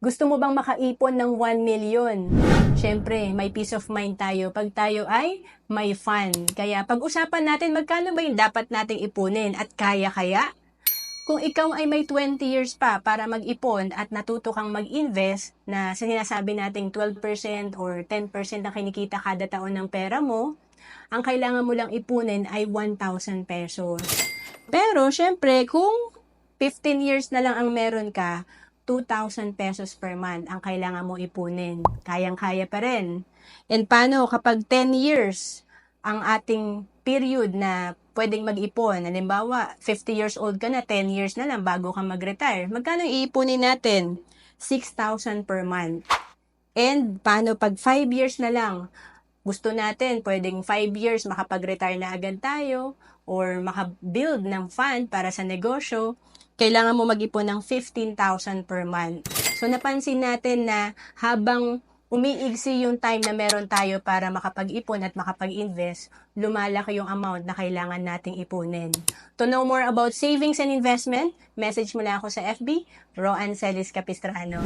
Gusto mo bang makaipon ng 1 million? Siyempre, may peace of mind tayo pag tayo ay may fun. Kaya pag-usapan natin magkano ba yung dapat nating ipunin at kaya kaya? Kung ikaw ay may 20 years pa para mag-ipon at natuto kang mag-invest na sinasabi nating 12% or 10% na kinikita kada taon ng pera mo, ang kailangan mo lang ipunin ay 1,000 pesos. Pero, syempre, kung 15 years na lang ang meron ka, 2,000 pesos per month ang kailangan mo ipunin. Kayang-kaya pa rin. And paano kapag 10 years ang ating period na pwedeng mag-ipon? Halimbawa, 50 years old ka na, 10 years na lang bago ka mag-retire. Magkano iipunin natin? 6,000 per month. And paano pag 5 years na lang? Gusto natin, pwedeng 5 years makapag-retire na agad tayo or makabuild ng fund para sa negosyo kailangan mo mag-ipon ng 15,000 per month. So, napansin natin na habang umiigsi yung time na meron tayo para makapag-ipon at makapag-invest, lumalaki yung amount na kailangan nating ipunin. To know more about savings and investment, message mo lang ako sa FB, Roan Celis Capistrano.